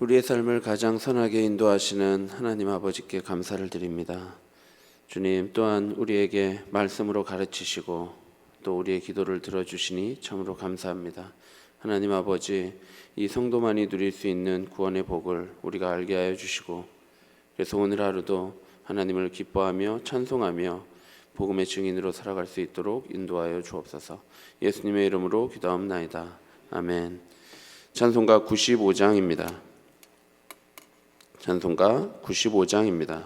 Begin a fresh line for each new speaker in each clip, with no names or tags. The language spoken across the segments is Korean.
우리의 삶을 가장 선하게 인도하시는 하나님 아버지께 감사를 드립니다. 주님 또한 우리에게 말씀으로 가르치시고 또 우리의 기도를 들어주시니 참으로 감사합니다. 하나님 아버지 이 성도만이 누릴 수 있는 구원의 복을 우리가 알게 하여 주시고 그래서 오늘 하루도 하나님을 기뻐하며 찬송하며 복음의 증인으로 살아갈 수 있도록 인도하여 주옵소서. 예수님의 이름으로 기도합나이다. 아멘. 찬송가 95장입니다. 찬송가 95장입니다.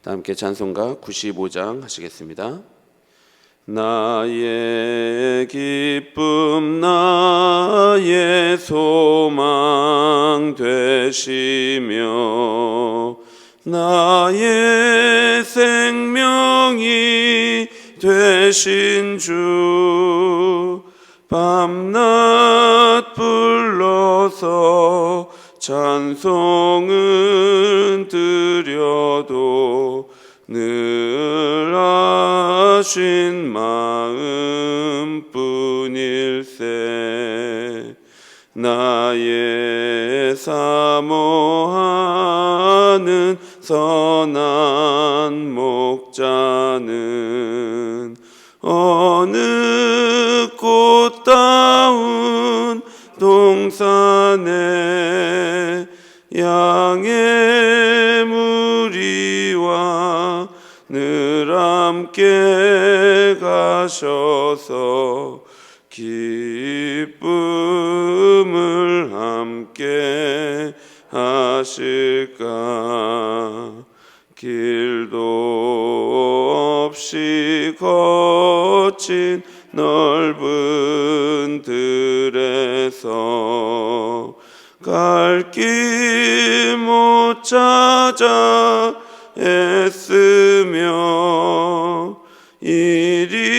다 함께 찬송가 95장 하시겠습니다. 나의 기쁨 나의 소망 되시며 나의 생명이 되신 주 밤낮 불러서 찬송은 드려도 늘 아신 마음뿐일세. 나의 사모하는 선한 목자는 어느 꽃다운 동산에 양의 무리와 늘 함께 가셔서 기쁨을 함께 하실까 길도 없이 거친 넓은 들에서 갈 길 못 찾아 애쓰며 이리저리로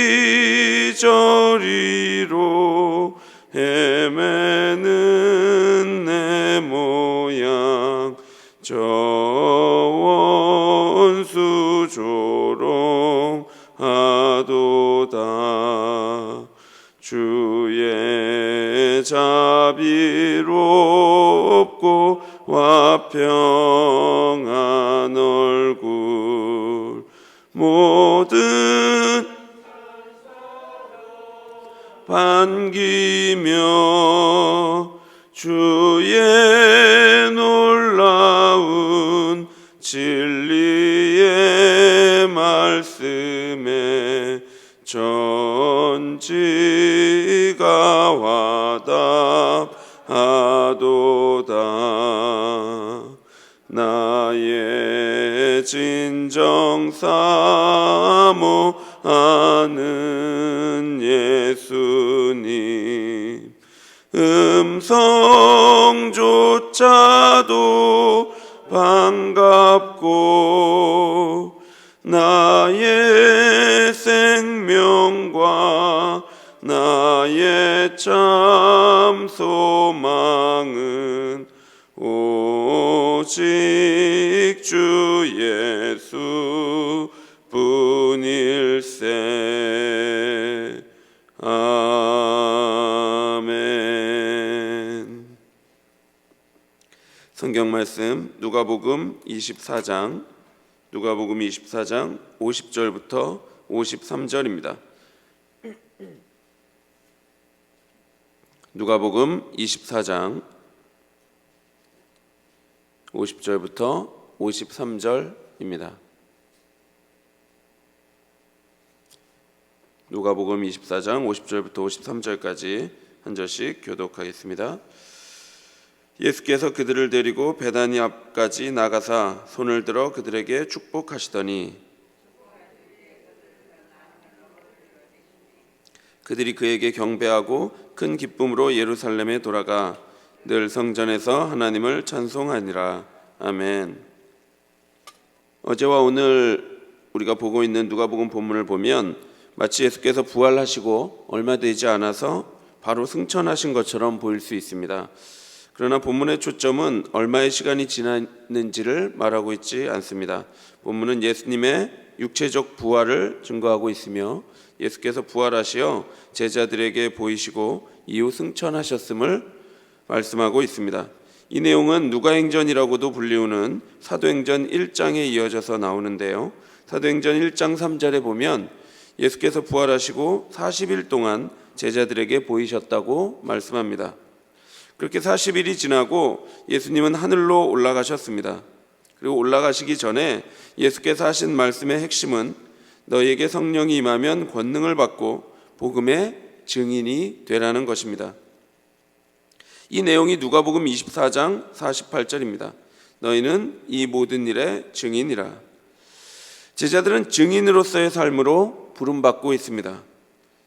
헤매는 내 모양. 저 자비롭고 와평한 얼굴 모든 반기며 주의 놀라운 진리의 말씀에 전지가 와답 하도다. 나의 진정 사모하는 예수님. 음성조차도 반갑고 나의 생명과 나의 참 소망은 오직 주 예수 뿐일세. 아멘. 성경 말씀 누가복음 24장. 누가복음 24장 50절부터 53절입니다. 누가복음 24장 50절부터 53절입니다. 누가복음 24장 50절부터 53절까지 한 절씩 교독하겠습니다. 예수께서 그들을 데리고 베다니 앞까지 나가사 손을 들어 그들에게 축복하시더니 그들이 그에게 경배하고 큰 기쁨으로 예루살렘에 돌아가 늘 성전에서 하나님을 찬송하니라. 아멘. 어제와 오늘 우리가 보고 있는 누가복음 본문을 보면 마치 예수께서 부활하시고 얼마 되지 않아서 바로 승천하신 것처럼 보일 수 있습니다. 그러나 본문의 초점은 얼마의 시간이 지났는지를 말하고 있지 않습니다. 본문은 예수님의 육체적 부활을 증거하고 있으며 예수께서 부활하시어 제자들에게 보이시고 이후 승천하셨음을 말씀하고 있습니다. 이 내용은 누가행전이라고도 불리우는 사도행전 1장에 이어져서 나오는데요. 사도행전 1장 3절에 보면 예수께서 부활하시고 40일 동안 제자들에게 보이셨다고 말씀합니다. 그렇게 40일이 지나고 예수님은 하늘로 올라가셨습니다. 그리고 올라가시기 전에 예수께서 하신 말씀의 핵심은 너희에게 성령이 임하면 권능을 받고 복음의 증인이 되라는 것입니다. 이 내용이 누가복음 24장 48절입니다. 너희는 이 모든 일의 증인이라. 제자들은 증인으로서의 삶으로 부름받고 있습니다.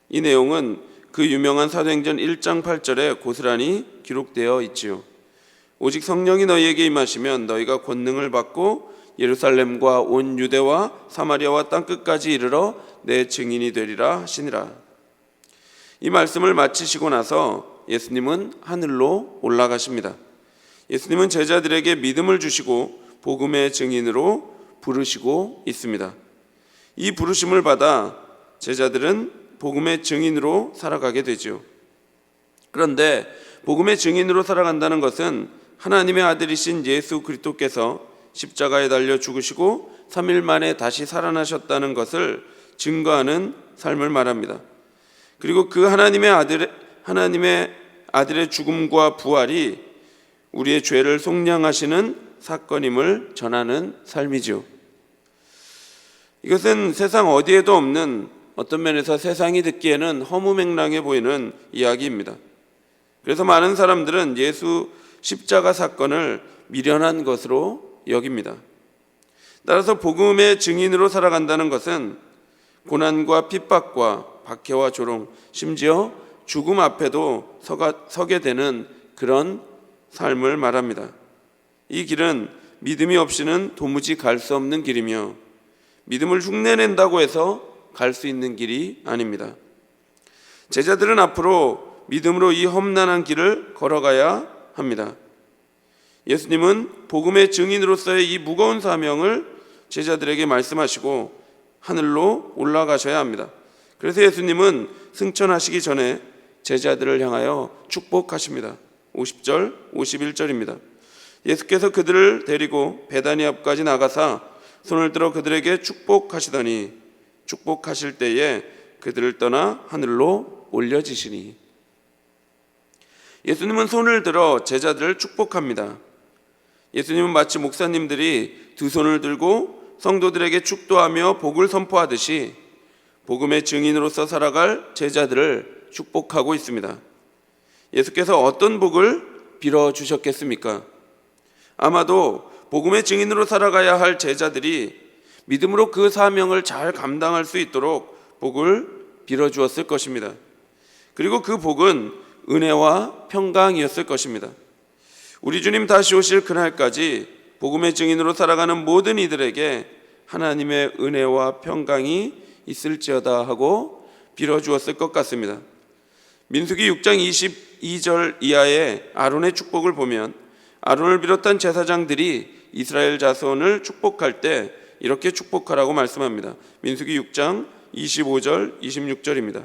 이 내용은 그 유명한 사도행전 1장 8절에 고스란히 기록되어 있지요. 오직 성령이 너희에게 임하시면 너희가 권능을 받고 예루살렘과 온 유대와 사마리아와 땅 끝까지 이르러 내 증인이 되리라 하시니라. 이 말씀을 마치시고 나서 예수님은 하늘로 올라가십니다. 예수님은 제자들에게 믿음을 주시고 복음의 증인으로 부르시고 있습니다. 이 부르심을 받아 제자들은 복음의 증인으로 살아가게 되죠. 그런데 복음의 증인으로 살아간다는 것은 하나님의 아들이신 예수 그리스도께서 십자가에 달려 죽으시고 3일 만에 다시 살아나셨다는 것을 증거하는 삶을 말합니다. 그리고 그 하나님의 아들 하나님의 아들의 죽음과 부활이 우리의 죄를 속량하시는 사건임을 전하는 삶이죠. 이것은 세상 어디에도 없는 어떤 면에서 세상이 듣기에는 허무맹랑해 보이는 이야기입니다. 그래서 많은 사람들은 예수 십자가 사건을 미련한 것으로 여깁니다. 따라서 복음의 증인으로 살아간다는 것은 고난과 핍박과 박해와 조롱, 심지어 죽음 앞에도 서가, 서게 되는 그런 삶을 말합니다. 이 길은 믿음이 없이는 도무지 갈 수 없는 길이며 믿음을 흉내낸다고 해서 갈 수 있는 길이 아닙니다. 제자들은 앞으로 믿음으로 이 험난한 길을 걸어가야 합니다. 예수님은 복음의 증인으로서의 이 무거운 사명을 제자들에게 말씀하시고 하늘로 올라가셔야 합니다. 그래서 예수님은 승천하시기 전에 제자들을 향하여 축복하십니다. 50절, 51절입니다. 예수께서 그들을 데리고 베다니 앞까지 나가사 손을 들어 그들에게 축복하시더니 축복하실 때에 그들을 떠나 하늘로 올려지시니 예수님은 손을 들어 제자들을 축복합니다. 예수님은 마치 목사님들이 두 손을 들고 성도들에게 축도하며 복을 선포하듯이 복음의 증인으로서 살아갈 제자들을 축복하고 있습니다. 예수께서 어떤 복을 빌어 주셨겠습니까? 아마도 복음의 증인으로 살아가야 할 제자들이 믿음으로 그 사명을 잘 감당할 수 있도록 복을 빌어 주었을 것입니다. 그리고 그 복은 은혜와 평강이었을 것입니다. 우리 주님 다시 오실 그날까지 복음의 증인으로 살아가는 모든 이들에게 하나님의 은혜와 평강이 있을지어다 하고 빌어 주었을 것 같습니다. 민수기 6장 22절 이하의 아론의 축복을 보면 아론을 비롯한 제사장들이 이스라엘 자손을 축복할 때 이렇게 축복하라고 말씀합니다. 민수기 6장 25절 26절입니다.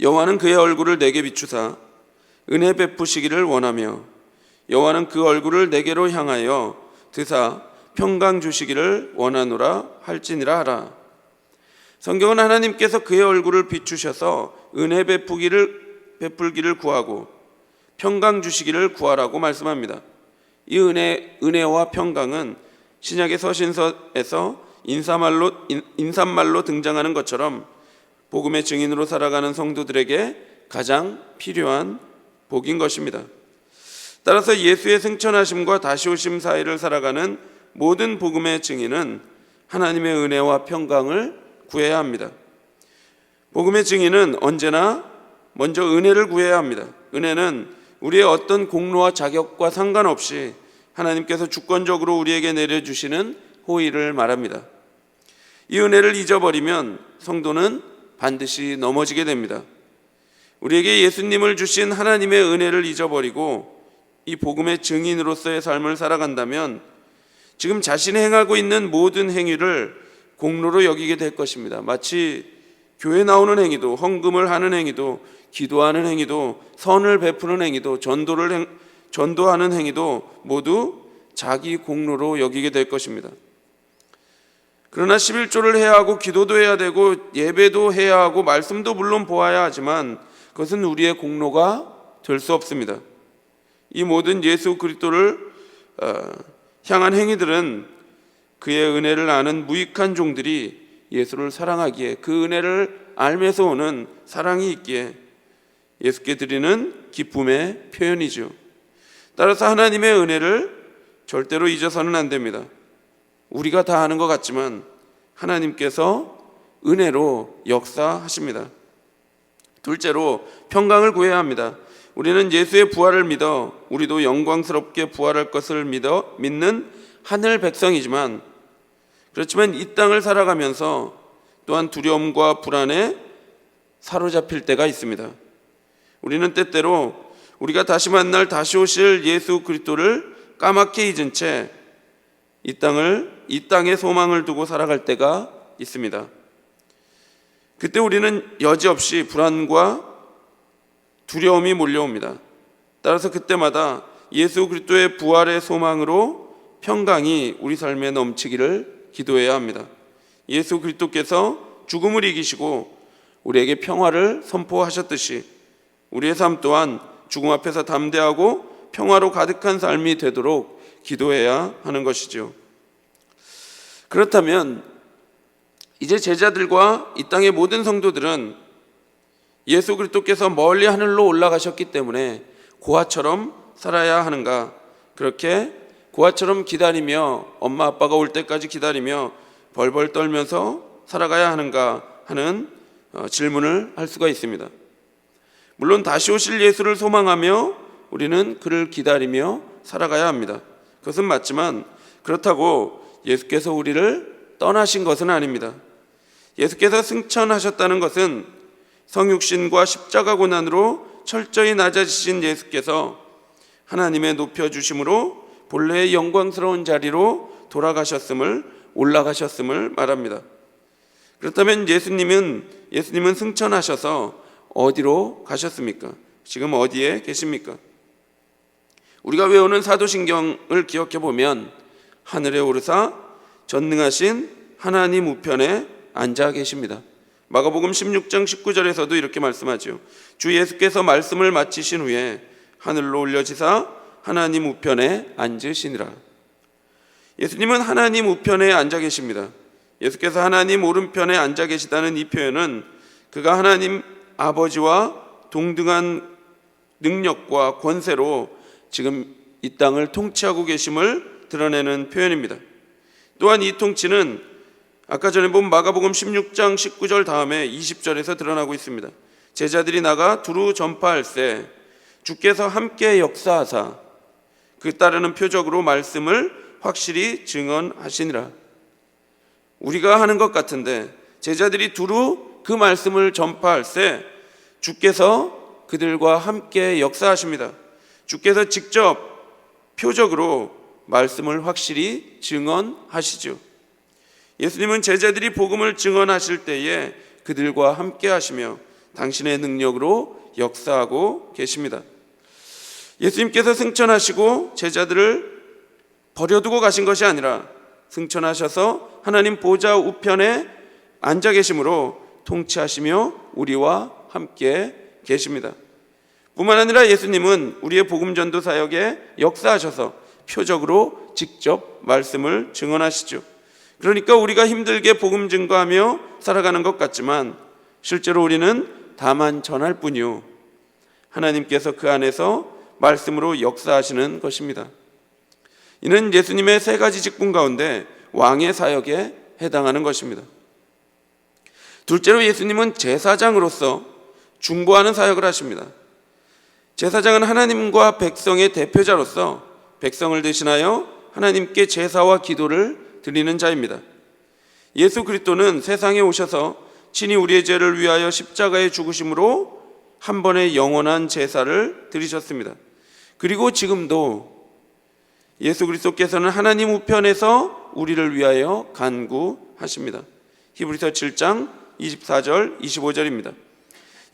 여호와는 그의 얼굴을 내게 비추사 은혜 베푸시기를 원하며 여호와는 그 얼굴을 내게로 향하여 드사 평강 주시기를 원하노라 할지니라 하라. 성경은 하나님께서 그의 얼굴을 비추셔서 은혜 베푸기를 베풀기를 구하고 평강 주시기를 구하라고 말씀합니다. 이 은혜 은혜와 평강은 신약의 서신서에서 인사말로 인사말로 등장하는 것처럼 복음의 증인으로 살아가는 성도들에게 가장 필요한 복인 것입니다. 따라서 예수의 승천하심과 다시 오심 사이를 살아가는 모든 복음의 증인은 하나님의 은혜와 평강을 구해야 합니다. 복음의 증인은 언제나 먼저 은혜를 구해야 합니다. 은혜는 우리의 어떤 공로와 자격과 상관없이 하나님께서 주권적으로 우리에게 내려주시는 호의를 말합니다. 이 은혜를 잊어버리면 성도는 반드시 넘어지게 됩니다. 우리에게 예수님을 주신 하나님의 은혜를 잊어버리고 이 복음의 증인으로서의 삶을 살아간다면 지금 자신이 행하고 있는 모든 행위를 공로로 여기게 될 것입니다. 마치 교회 나오는 행위도 헌금을 하는 행위도 기도하는 행위도 선을 베푸는 행위도 전도를 행, 전도하는 행위도 모두 자기 공로로 여기게 될 것입니다. 그러나 11조를 해야 하고 기도도 해야 되고 예배도 해야 하고 말씀도 물론 보아야 하지만 그것은 우리의 공로가 될 수 없습니다. 이 모든 예수 그리스도를 어, 향한 행위들은 그의 은혜를 아는 무익한 종들이 예수를 사랑하기에 그 은혜를 알면서 오는 사랑이 있기에 예수께 드리는 기쁨의 표현이죠. 따라서 하나님의 은혜를 절대로 잊어서는 안 됩니다. 우리가 다 아는 것 같지만 하나님께서 은혜로 역사하십니다. 둘째로 평강을 구해야 합니다. 우리는 예수의 부활을 믿어 우리도 영광스럽게 부활할 것을 믿어 믿는 하늘 백성이지만 그렇지만 이 땅을 살아가면서 또한 두려움과 불안에 사로잡힐 때가 있습니다. 우리는 때때로 우리가 다시 만날 다시 오실 예수 그리스도를 까맣게 잊은 채 이 땅을 이 땅에 소망을 두고 살아갈 때가 있습니다. 그때 우리는 여지없이 불안과 두려움이 몰려옵니다. 따라서 그때마다 예수 그리스도의 부활의 소망으로 평강이 우리 삶에 넘치기를 기도해야 합니다. 예수 그리스도께서 죽음을 이기시고 우리에게 평화를 선포하셨듯이 우리의 삶 또한 죽음 앞에서 담대하고 평화로 가득한 삶이 되도록 기도해야 하는 것이죠. 그렇다면 이제 제자들과 이 땅의 모든 성도들은 예수 그리스도께서 멀리 하늘로 올라가셨기 때문에 고아처럼 살아야 하는가? 그렇게 고아처럼 기다리며 엄마 아빠가 올 때까지 기다리며 벌벌 떨면서 살아가야 하는가 하는 어, 질문을 할 수가 있습니다. 물론 다시 오실 예수를 소망하며 우리는 그를 기다리며 살아가야 합니다. 그것은 맞지만 그렇다고 예수께서 우리를 떠나신 것은 아닙니다. 예수께서 승천하셨다는 것은 성육신과 십자가 고난으로 철저히 낮아지신 예수께서 하나님의 높여주심으로 본래의 영광스러운 자리로 돌아가셨음을 올라가셨음을 말합니다. 그렇다면 예수님은 예수님은 승천하셔서 어디로 가셨습니까? 지금 어디에 계십니까? 우리가 외우는 사도신경을 기억해 보면 하늘에 오르사 전능하신 하나님 우편에 앉아 계십니다. 마가복음 16장 19절에서도 이렇게 말씀하죠. 주 예수께서 말씀을 마치신 후에 하늘로 올려지사 하나님 우편에 앉으시니라. 예수님은 하나님 우편에 앉아 계십니다. 예수께서 하나님 오른편에 앉아 계시다는 이 표현은 그가 하나님 아버지와 동등한 능력과 권세로 지금 이 땅을 통치하고 계심을 드러내는 표현입니다. 또한 이 통치는 아까 전에 본 마가복음 16장 19절 다음에 20절에서 드러나고 있습니다. 제자들이 나가 두루 전파할세 주께서 함께 역사하사 그 따르는 표적으로 말씀을 확실히 증언하시니라. 우리가 하는 것 같은데 제자들이 두루 그 말씀을 전파할세 주께서 그들과 함께 역사하십니다. 주께서 직접 표적으로 말씀을 확실히 증언하시죠. 예수님은 제자들이 복음을 증언하실 때에 그들과 함께 하시며 당신의 능력으로 역사하고 계십니다. 예수님께서 승천하시고 제자들을 버려두고 가신 것이 아니라 승천하셔서 하나님 보좌 우편에 앉아 계심으로 통치하시며 우리와 함께 계십니다. 뿐만 아니라 예수님은 우리의 복음 전도 사역에 역사하셔서 표적으로 직접 말씀을 증언하시죠. 그러니까 우리가 힘들게 복음 증거하며 살아가는 것 같지만 실제로 우리는 다만 전할 뿐이요. 하나님께서 그 안에서 말씀으로 역사하시는 것입니다. 이는 예수님의 세 가지 직분 가운데 왕의 사역에 해당하는 것입니다. 둘째로 예수님은 제사장으로서 중보하는 사역을 하십니다. 제사장은 하나님과 백성의 대표자로서 백성을 대신하여 하나님께 제사와 기도를 드리는 자입니다. 예수 그리스도는 세상에 오셔서 친히 우리의 죄를 위하여 십자가에 죽으심으로 한 번의 영원한 제사를 드리셨습니다. 그리고 지금도 예수 그리스도께서는 하나님 우편에서 우리를 위하여 간구하십니다. 히브리서 7장 24절 25절입니다.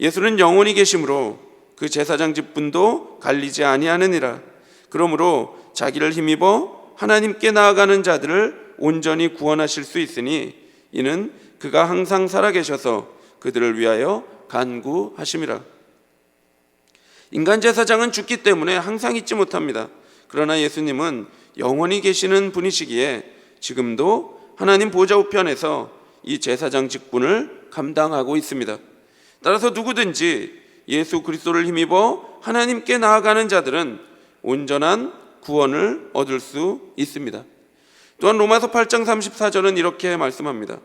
예수는 영원히 계심으로 그 제사장 직분도 갈리지 아니하느니라. 그러므로 자기를 힘입어 하나님께 나아가는 자들을 온전히 구원하실 수 있으니 이는 그가 항상 살아계셔서 그들을 위하여 간구하심이라. 인간 제사장은 죽기 때문에 항상 잊지 못합니다. 그러나 예수님은 영원히 계시는 분이시기에 지금도 하나님 보좌 우편에서 이 제사장 직분을 감당하고 있습니다. 따라서 누구든지 예수 그리스도를 힘입어 하나님께 나아가는 자들은 온전한 구원을 얻을 수 있습니다. 또한 로마서 8장 34절은 이렇게 말씀합니다.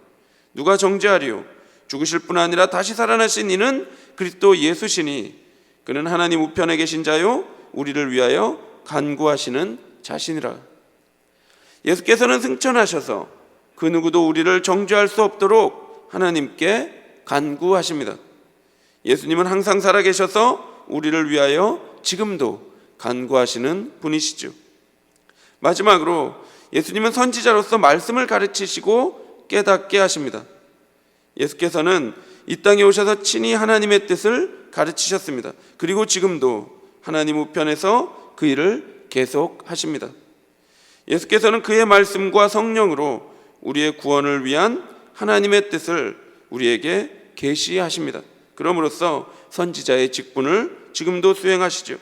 누가 정죄하리요 죽으실 뿐 아니라 다시 살아나신 이는 그리스도 예수시니 그는 하나님 우편에 계신 자요 우리를 위하여 간구하시는 자신이라. 예수께서는 승천하셔서 그 누구도 우리를 정죄할 수 없도록 하나님께 간구하십니다. 예수님은 항상 살아계셔서 우리를 위하여 지금도 간구하시는 분이시죠. 마지막으로 예수님은 선지자로서 말씀을 가르치시고 깨닫게 하십니다. 예수께서는 이 땅에 오셔서 친히 하나님의 뜻을 가르치셨습니다. 그리고 지금도 하나님 우편에서 그 일을 계속 하십니다. 예수께서는 그의 말씀과 성령으로 우리의 구원을 위한 하나님의 뜻을 우리에게 계시하십니다. 그럼으로써 선지자의 직분을 지금도 수행하시죠.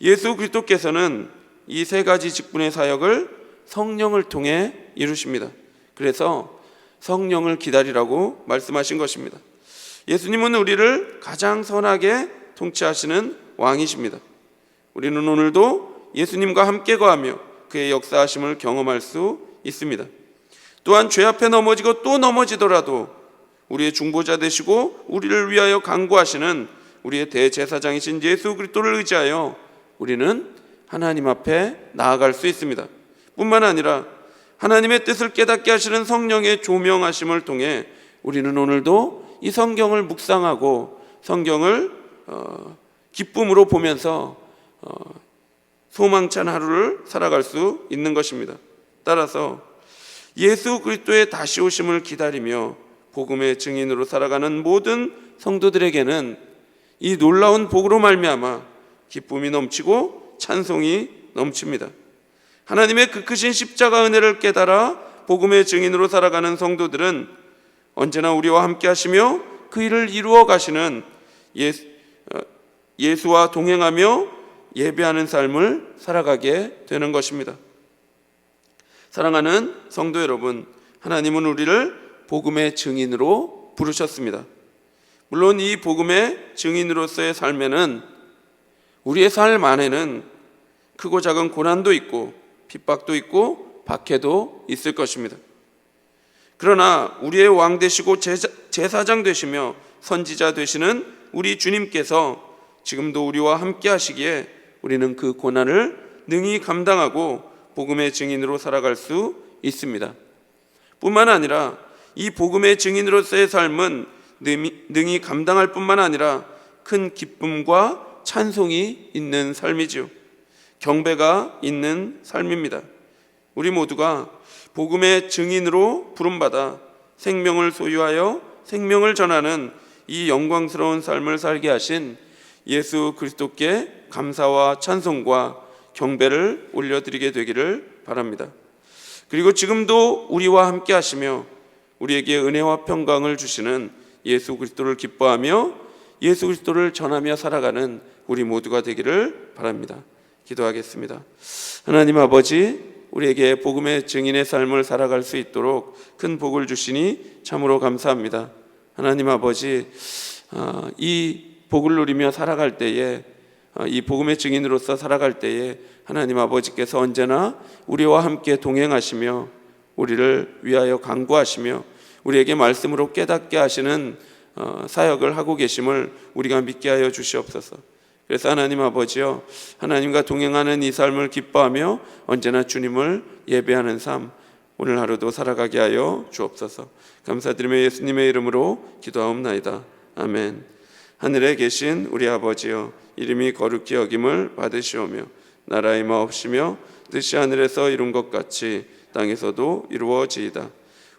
예수 그리스도께서는 이 세 가지 직분의 사역을 성령을 통해 이루십니다. 그래서 성령을 기다리라고 말씀하신 것입니다. 예수님은 우리를 가장 선하게 통치하시는 왕이십니다. 우리는 오늘도 예수님과 함께 거하며 그의 역사하심을 경험할 수 있습니다. 또한 죄 앞에 넘어지고 또 넘어지더라도 우리의 중보자 되시고 우리를 위하여 간구하시는 우리의 대제사장이신 예수 그리스도를 의지하여 우리는 하나님 앞에 나아갈 수 있습니다. 뿐만 아니라 하나님의 뜻을 깨닫게 하시는 성령의 조명하심을 통해 우리는 오늘도 이 성경을 묵상하고 성경을 어, 기쁨으로 보면서 어, 소망찬 하루를 살아갈 수 있는 것입니다. 따라서 예수 그리스도의 다시 오심을 기다리며 복음의 증인으로 살아가는 모든 성도들에게는 이 놀라운 복으로 말미암아 기쁨이 넘치고 찬송이 넘칩니다. 하나님의 그 크신 십자가 은혜를 깨달아 복음의 증인으로 살아가는 성도들은 언제나 우리와 함께 하시며 그 일을 이루어 가시는 예수, 어, 예수와 동행하며 예배하는 삶을 살아가게 되는 것입니다. 사랑하는 성도 여러분, 하나님은 우리를 복음의 증인으로 부르셨습니다. 물론 이 복음의 증인으로서의 삶에는 우리의 삶 안에는 크고 작은 고난도 있고 핍박도 있고 박해도 있을 것입니다. 그러나 우리의 왕 되시고 제사장 되시며 선지자 되시는 우리 주님께서 지금도 우리와 함께 하시기에 우리는 그 고난을 능히 감당하고 복음의 증인으로 살아갈 수 있습니다. 뿐만 아니라 이 복음의 증인으로서의 삶은 능히 감당할 뿐만 아니라 큰 기쁨과 찬송이 있는 삶이지요. 경배가 있는 삶입니다. 우리 모두가 복음의 증인으로 부름받아 생명을 소유하여 생명을 전하는 이 영광스러운 삶을 살게 하신 예수 그리스도께 감사와 찬송과 경배를 올려드리게 되기를 바랍니다. 그리고 지금도 우리와 함께 하시며 우리에게 은혜와 평강을 주시는 예수 그리스도를 기뻐하며 예수 그리스도를 전하며 살아가는 우리 모두가 되기를 바랍니다. 기도하겠습니다. 하나님 아버지, 우리에게 복음의 증인의 삶을 살아갈 수 있도록 큰 복을 주시니 참으로 감사합니다. 하나님 아버지, 어, 이 복을 누리며 살아갈 때에 어, 이 복음의 증인으로서 살아갈 때에 하나님 아버지께서 언제나 우리와 함께 동행하시며 우리를 위하여 강구하시며 우리에게 말씀으로 깨닫게 하시는 어, 사역을 하고 계심을 우리가 믿게 하여 주시옵소서. 그래서 하나님 아버지요, 하나님과 동행하는 이 삶을 기뻐하며 언제나 주님을 예배하는 삶, 오늘 하루도 살아가게 하여 주옵소서. 감사드리며 예수님의 이름으로 기도하옵나이다. 아멘. 하늘에 계신 우리 아버지여, 이름이 거룩히 여김을 받으시오며, 나라의 마옵시며, 뜻이 하늘에서 이룬 것 같이
땅에서도 이루어지이다.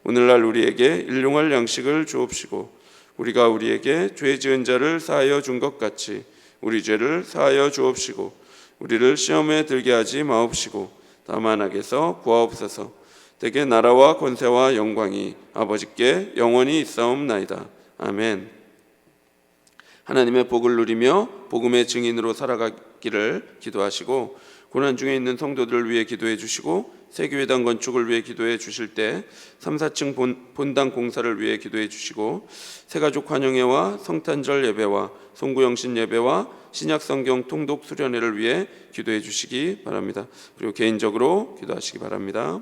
오늘날 우리에게 일용할 양식을 주옵시고 우리가 우리에게 죄 지은 자를 사하여 준 것 같이 우리 죄를 사하여 주옵시고 우리를 시험에 들게 하지 마옵시고 다만 악에서 구하옵소서. 대개 나라와 권세와 영광이 아버지께 영원히 있사옵나이다. 아멘. 하나님의 복을 누리며 복음의 증인으로 살아가기를 기도하시고 고난 중에 있는 성도들을 위해 기도해 주시고 세교회당 건축을 위해 기도해 주실 때 3, 4층 본, 본당 공사를 위해 기도해 주시고 새가족 환영회와 성탄절 예배와 송구영신 예배와 신약 성경 통독 수련회를 위해 기도해 주시기 바랍니다. 그리고 개인적으로 기도하시기 바랍니다.